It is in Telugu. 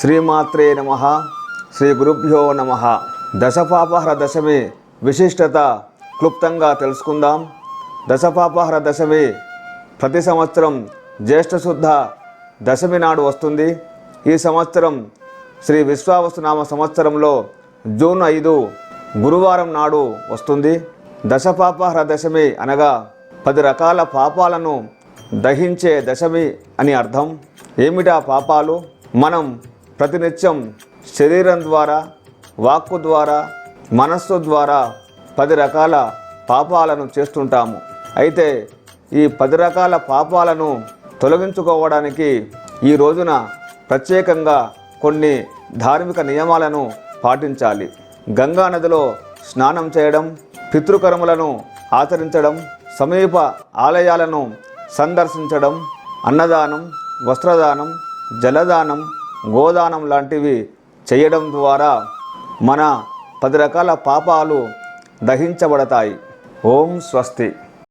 శ్రీమాత్రే నమ. శ్రీ గురుభ్యో నమ. దశపాపహర దశమి విశిష్టత క్లుప్తంగా తెలుసుకుందాం. దశపాపహర దశమి ప్రతి సంవత్సరం జ్యేష్ఠశుద్ధ దశమి నాడు వస్తుంది. ఈ సంవత్సరం శ్రీ విశ్వావసునామ సంవత్సరంలో జూన్ ఐదు గురువారం నాడు వస్తుంది. దశపాపహర దశమి అనగా పది రకాల పాపాలను దహించే దశమి అని అర్థం. ఏమిటా పాపాలు? మనం ప్రతినిత్యం శరీరం ద్వారా వాక్కు ద్వారా మనస్సు ద్వారా పది రకాల పాపాలను చేస్తుంటాము. అయితే ఈ పది రకాల పాపాలను తొలగించుకోవడానికి ఈ రోజున ప్రత్యేకంగా కొన్ని ధార్మిక నియమాలను పాటించాలి. గంగా నదిలో స్నానం చేయడం పితృకర్మలను ఆచరించడం సమీప ఆలయాలను సందర్శించడం అన్నదానం వస్త్రదానం జలదానం గోదానం లాంటివి చేయడం ద్వారా మన పది రకాల పాపాలు దహించబడతాయి. ఓం స్వస్తి.